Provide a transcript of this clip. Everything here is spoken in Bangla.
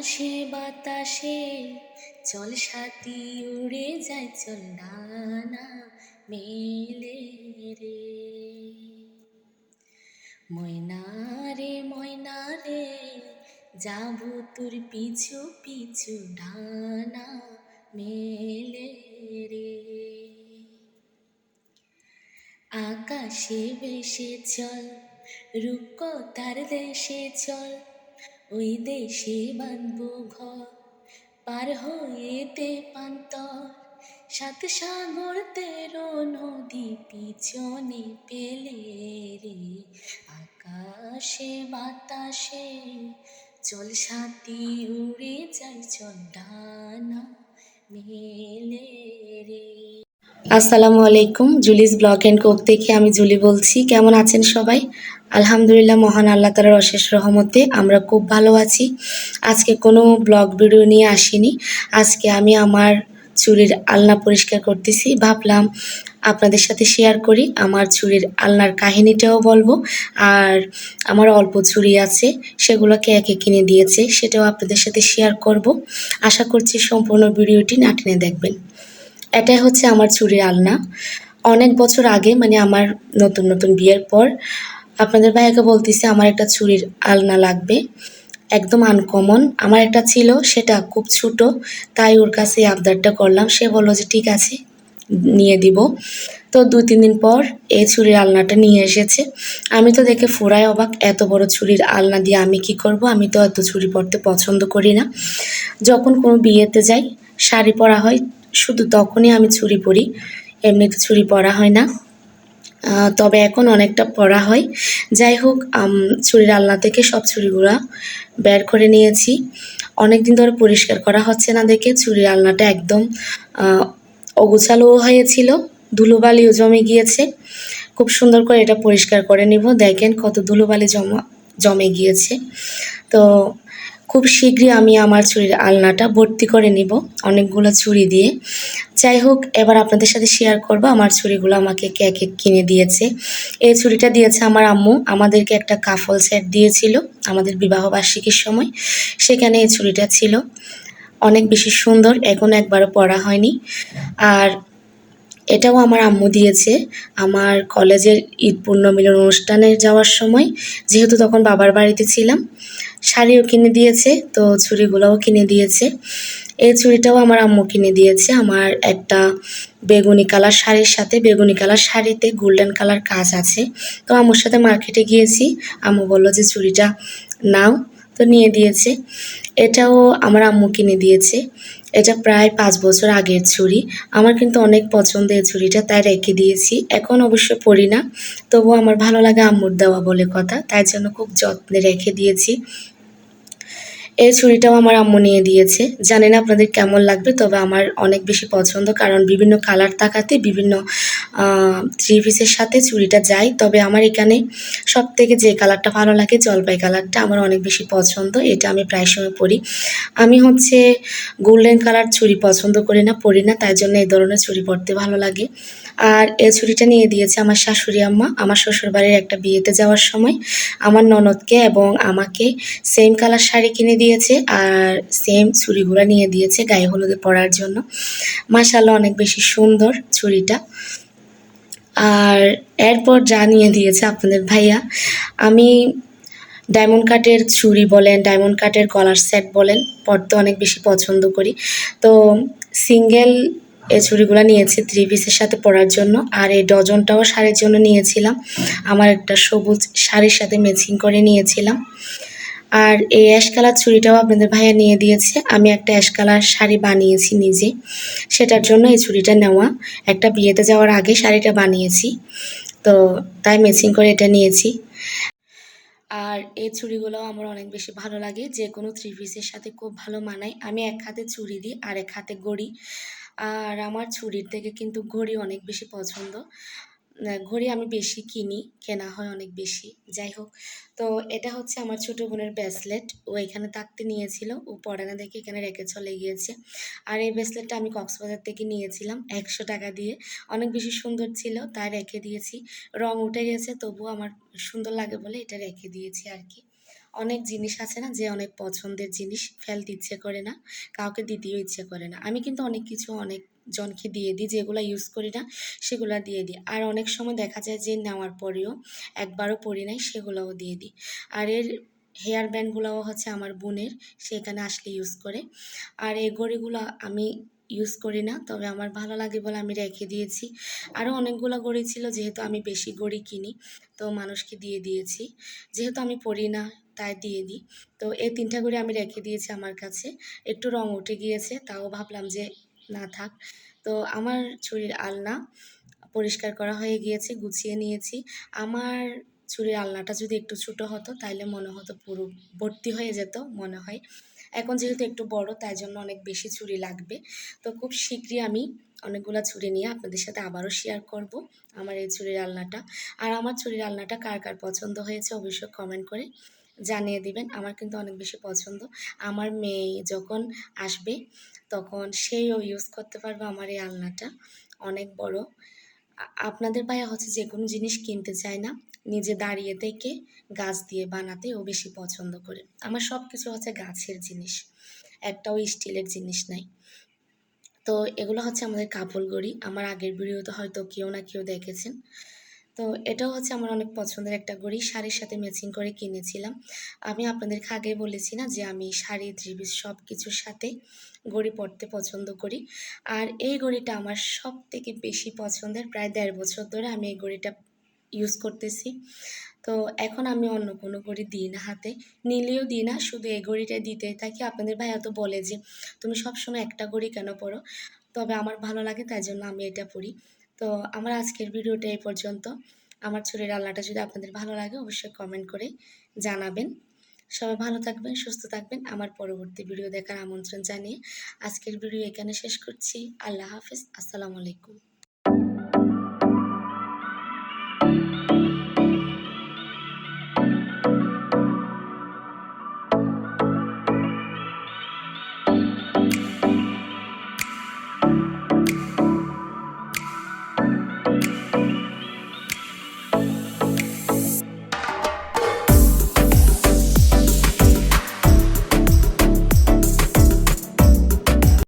আকাশে বাতাসে। চল সাথী, উড়ে যায় চল ডানা মেলে রে। ময়না রে ময়না রে, যাব তোর পিছু পিছু ডানা মেলে রে। আকাশে ভেসে চল রুক তার দেশে চল ওই দেশে বাঁধবো ঘর, পার হয়েতে পান্তর। সাত সাগর, তেরো নদী পিছনে পেলে রে, আকাশে, বাতাসে। চল সাথী, উড়ে যাই, চল ডানা মেলে রে। আসসালামু আলাইকুম, জুলিস ব্লগ অ্যান্ড কোক থেকে আমি জুলি বলছি। কেমন আছেন সবাই? আলহামদুলিল্লাহ, মহান আল্লাহ তালার অশেষ রহমতে আমরা খুব ভালো আছি। আজকে কোনো ব্লগ ভিডিও নিয়ে আসিনি। আজকে আমি আমার চুরির আলনা পরিষ্কার করতেছি। ভাবলাম আপনাদের সাথে শেয়ার করি। আমার চুরির আলনার কাহিনীটাও বলব। আর আমার অল্প চুরি আছে, সেগুলোকে একে কিনে দিয়েছে, সেটাও আপনাদের সাথে শেয়ার করব। আশা করছি সম্পূর্ণ ভিডিওটি না টেনে দেখবেন। এটাই হচ্ছে আমার চুরির আলনা। অনেক বছর আগে মানে আমার নতুন নতুন বিয়ের পর আপনাদের ভাইয়াকে বলতেছি, আমার একটা ছুরির আলনা লাগবে। একদম আনকমন আমার একটা ছিল, সেটা খুব ছোট, তাই ওর কাছে আবদারটা করলাম। সে বলল যে, ঠিক আছে, নিয়ে দিব। তো দু তিন দিন পর এই ছুরির আলনাটা নিয়ে এসেছে। আমি তো দেখে ফুরাই অবাক, এত বড় ছুরির আলনা দিয়ে আমি কি করব? আমি তো এত ছুরি পরতে পছন্দ করি না। যখন কোনো বিয়েতে যাই, শাড়ি পরা হয়, শুধু তখনই আমি ছুরি পরি। এমনিতে ছুরি পরা হয় না। তবে এখন অনেকটা পরা হয়। যাই হোক ছুরির আলনা থেকে সব ছুরিগুলা বের করে নিয়েছি। অনেক দিন ধরে পরিষ্কার করা হচ্ছে না দেখে ছুরির আলনাটা একদম আহ, অগোছালোও হয়েছিল ধুলোবালিও জমে গিয়েছে। খুব সুন্দর করে এটা পরিষ্কার করে নিব। দেখেন কত ধুলোবালি জমা জমে গিয়েছে। তো খুব শীঘ্রই আমি আমার ছুরির আলনাটা ভর্তি করে নিব অনেকগুলো ছুরি দিয়ে। যাই হোক, এবার আপনাদের সাথে শেয়ার করব আমার ছুরিগুলো আমাকে কে কে কিনে দিয়েছে। এই ছুরিটা দিয়েছে আমার আম্মু। আমাদেরকে একটা কাফল সেট দিয়েছিল আমাদের বিবাহ বার্ষিকীর সময়। সেখানে এই ছুরিটা ছিল। অনেক বেশি সুন্দর, এখন একবারও পরা হয়নি। আর এটাও আমার আম্মু দিয়েছে। আমার কলেজের ঈদ পূর্ণমিলন অনুষ্ঠানে যাওয়ার সময়, যেহেতু তখন বাবার বাড়িতে ছিলাম, শাড়িও কিনে দিয়েছে, তো ছুরিগুলোও কিনে দিয়েছে। এই ছুরিটাও আমার আম্মু কিনে দিয়েছে। আমার একটা বেগুনি কালার শাড়ির সাথে, বেগুনি কালার শাড়িতে গোল্ডেন কালার কাজ আছে। তো আম্মুর সাথে মার্কেটে গিয়েছি। আম্মু বলল যে ছুরিটা নাও। নিয়ে দিয়েছে। এটাও আমার আম্মু কিনে দিয়েছে। এটা প্রায় পাঁচ বছর আগের ছুরি। আমার কিন্তু অনেক পছন্দের ছুরিটা, তাই রেখে দিয়েছি। এখন অবশ্য পরি না। তবুও আমার ভালো লাগে আম্মুর দেওয়া বলে কথা। তাই জন্য খুব যত্নে রেখে দিয়েছি। এই ছুরিটাও আমার আম্মু নিয়ে দিয়েছে। জানি না আপনাদের কেমন লাগবে, তবে আমার অনেক বেশি পছন্দ, কারণ বিভিন্ন কালার তাকাতে, বিভিন্ন থ্রি পিসের সাথে ছুরিটা যায়। তবে আমার এখানে সব থেকে যে কালারটা ভালো লাগে, জলপাই কালারটা আমার অনেক বেশি পছন্দ, এটা আমি প্রায় সময় পরি। আমি হচ্ছে গোল্ডেন কালার ছুরি পছন্দ করি না, পরি না, তাই জন্য এই ধরনের ছুরি পরতে ভালো লাগে। আর এই ছুরিটা নিয়ে দিয়েছে আমার শাশুড়ি আম্মা। আমার শ্বশুরবাড়ির একটা বিয়েতে যাওয়ার সময় আমার ননদকে এবং আমাকে সেম কালার শাড়ি কিনে দিয়েছে আর সেম ছুরিগুলো নিয়ে দিয়েছে গায়ে হলুদে পরার জন্য। মাশাল্লাহ অনেক বেশি সুন্দর ছুরিটা। আর এরপর যা নিয়ে দিয়েছে আপনাদের ভাইয়া, আমি ডায়মন্ড কাটের ছুরি বলেন ডায়মন্ড কাটের কলার সেট বলেন, পরতে অনেক বেশি পছন্দ করি। তো সিঙ্গেল এই ছুরিগুলো নিয়েছি থ্রি পিসের সাথে পরার জন্য, আর এই ডজনটাও শাড়ির জন্য নিয়েছিলাম। আমার একটা সবুজ শাড়ির সাথে ম্যাচিং করে নিয়েছিলাম। আর এই অ্যাশ কালার ছুরিটাও আপনাদের ভাইয়া নিয়ে দিয়েছে। আমি একটা অ্যাশ কালার শাড়ি বানিয়েছি নিজে। সেটার জন্য এই ছুরিটা নেওয়া। একটা বিয়েতে যাওয়ার আগে শাড়িটা বানিয়েছি। তো তাই ম্যাচিং করে এটা নিয়েছি। আর এই ছুরিগুলো আমার অনেক বেশি ভালো লাগে। যে কোনো থ্রি পিসের সাথে খুব ভালো মানায়। আমি এক হাতে ছুরি দিই আর এক হাতে ঘড়ি। আর আমার ছুরির থেকে কিন্তু ঘড়ি অনেক বেশি পছন্দ। ঘড়ি আমি বেশি কিনি, কেনা হয় অনেক বেশি। যাই হোক, তো এটা হচ্ছে আমার ছোট বোনের ব্রেসলেট ও এখানে থাকতে নিয়েছিল, ও পরে না দেখে এখানে রেখে চলে গিয়েছে। আর এই ব্রেসলেটটা আমি কক্সবাজার থেকে নিয়েছিলাম একশো টাকা দিয়ে। অনেক বেশি সুন্দর ছিল, তাই রেখে দিয়েছি। রং উঠে গেছে, তবুও আমার সুন্দর লাগে বলে এটা রেখে দিয়েছি আর কি। অনেক জিনিস আছে না, যে অনেক পছন্দের জিনিস ফেলতে ইচ্ছে করে না, কাউকে দিতেও ইচ্ছে করে না। আমি কিন্তু অনেক কিছু অনেক জনকে দিয়ে দিই, যেগুলো ইউজ করি না, সেগুলো দিয়ে দিই। আর অনেক সময় দেখা যায় যে নেওয়ার পরেও একবারও পরি নাই, সেগুলোও দিয়ে দিই। আর এর হেয়ার ব্যান্ডগুলোও হচ্ছে আমার বোনের সেখানে আসলে ইউজ করে। আর এই গড়িগুলো আমি ইউজ করি না, তবে আমার ভালো লাগে বলে আমি রেখে দিয়েছি। আরও অনেকগুলো গড়ি ছিল, যেহেতু আমি বেশি গড়ি কিনি, তো মানুষকে দিয়ে দিয়েছি। যেহেতু আমি পরি না, তাই দিয়ে দিই। তো এই তিনটা গড়ি আমি রেখে দিয়েছি আমার কাছে। একটু রং উঠে গিয়েছে, তাও ভাবলাম যে না থাক। তো আমার চুরির আলনা পরিষ্কার করা হয়ে গিয়েছে, গুছিয়ে নিয়েছি। আমার চুরির আলনাটা যদি একটু ছোটো হতো তাহলে মনে হতো পুরো ভর্তি হয়ে যেত মনে হয়। এখন যেহেতু একটু বড়, তাই জন্য অনেক বেশি চুরি লাগবে। তো খুব শীঘ্রই আমি অনেকগুলো ছুরি নিয়ে আপনাদের সাথে আবারও শেয়ার করব আমার এই চুরির আলনাটা। আর আমার চুরির আলনাটা কার কার পছন্দ হয়েছে অবশ্যই কমেন্ট করে জানিয়ে দিবেন। আমার কিন্তু অনেক বেশি পছন্দ। আমার মেয়ে যখন আসবে, তখন সেইও ইউজ করতে পারবে আমার এই আলনাটা। অনেক বড়। আপনাদের ভাইয়া হচ্ছে যে কোনো জিনিস কিনতে চায় না, নিজে দাঁড়িয়ে থেকে গাছ দিয়ে বানাতে ও বেশি পছন্দ করে। আমার সব কিছু হচ্ছে গাছের জিনিস, একটাও স্টিলের জিনিস নাই। তো এগুলো হচ্ছে আমাদের কাপড় গড়ি। আমার আগের ভিডিওতে হয়তো কেউ না কেউ দেখেছেন। তো এটাও হচ্ছে আমার অনেক পছন্দের একটা ঘড়ি শাড়ির সাথে ম্যাচিং করে কিনেছিলাম। আমি আপনাদেরকে আগে বলেছি না যে আমি শাড়ি ত্রিবিস সব কিছুর সাথে ঘড়ি পরতে পছন্দ করি। আর এই ঘড়িটা আমার সব থেকে বেশি পছন্দের। প্রায় দেড় বছর ধরে আমি এই ঘড়িটা ইউজ করতেছি। তো এখন আমি অন্য কোনো ঘড়ি দিই না হাতে। নিলেও দিই না, শুধু এই ঘড়িটাই দিতেই থাকি। আপনাদের ভাইয়া তো বলে যে, তুমি সবসময় একটা ঘড়ি কেন পরো? তবে আমার ভালো লাগে তাই জন্য আমি এটা পড়ি তো আমার আজকের ভিডিওটা এই পর্যন্ত। আমার চুলের রান্নাটা যদি আপনাদের ভালো লাগে, অবশ্যই কমেন্ট করে জানাবেন। সবাই ভালো থাকবেন, সুস্থ থাকবেন। আমার পরবর্তী ভিডিও দেখার আমন্ত্রণ জানিয়ে আজকের ভিডিও এখানে শেষ করছি। আল্লাহ হাফিজ। আসসালামু আলাইকুম।